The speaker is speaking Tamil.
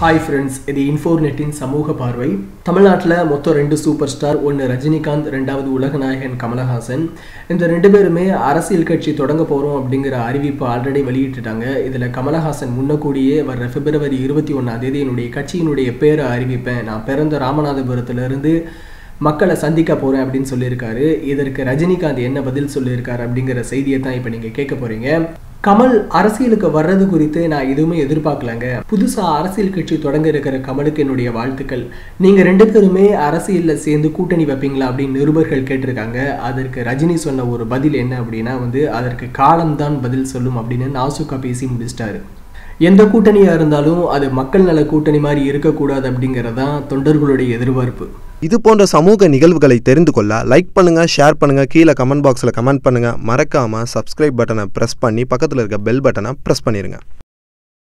ஹாய் ஃப்ரெண்ட்ஸ் இது இன்ஃபோர்நெட்டின் சமூக பார்வை. தமிழ்நாட்டில் மொத்தம் ரெண்டு சூப்பர் ஸ்டார் ஒன்று ரஜினிகாந்த் ரெண்டாவது உலகநாயகன் கமலஹாசன். இந்த ரெண்டு பேருமே அரசியல் கட்சி தொடங்க போகிறோம் அப்படிங்கிற அறிவிப்பு ஆல்ரெடி வெளியிட்டுட்டாங்க. இதில் கமலஹாசன் முன்னக்கூடியே வர்ற பிப்ரவரி இருபத்தி ஒன்றாம் தேதி என்னுடைய கட்சியினுடைய பேரை அறிவிப்பேன் நான் பிறந்த ராமநாதபுரத்துலேருந்து மக்களை சந்திக்க போகிறேன் அப்படின்னு சொல்லியிருக்காரு. இதற்கு ரஜினிகாந்த் என்ன பதில் சொல்லியிருக்காரு அப்படிங்கிற செய்தியை தான் இப்போ நீங்கள் கேட்க போகிறீங்க கமல் அரசியலுக்கு வர்றது குறித்து நான் எதுவுமே எதிர்பார்க்கலங்க. புதுசாக அரசியல் கட்சி தொடங்க இருக்கிற கமலுக்கு என்னுடைய வாழ்த்துக்கள். நீங்கள் ரெண்டு பேருமே அரசியலில் சேர்ந்து கூட்டணி வைப்பீங்களா அப்படின்னு நிருபர்கள் கேட்டிருக்காங்க. அதற்கு ரஜினி சொன்ன ஒரு பதில் என்ன அப்படின்னா வந்து அதற்கு காலம்தான் பதில் சொல்லும் அப்படின்னு நாசுக்கா பேசி முடிச்சிட்டாரு. எந்த கூட்டணியாக இருந்தாலும் அது மக்கள் நல கூட்டணி மாதிரி இருக்கக்கூடாது அப்படிங்கிறது தான் தொண்டர்களுடைய எதிர்பார்ப்பு. இது போன்ற சமூக நிகழ்வுகளை தெரிந்து கொள்ள லைக் பண்ணுங்கள் ஷேர் பண்ணுங்க கீழே கமெண்ட் பாக்ஸில் கமெண்ட் பண்ணுங்கள் மறக்காமல் சப்ஸ்கிரைப் பட்டனை ப்ரெஸ் பண்ணி பக்கத்தில் இருக்க பெல் பட்டனை ப்ரெஸ் பண்ணிடுங்க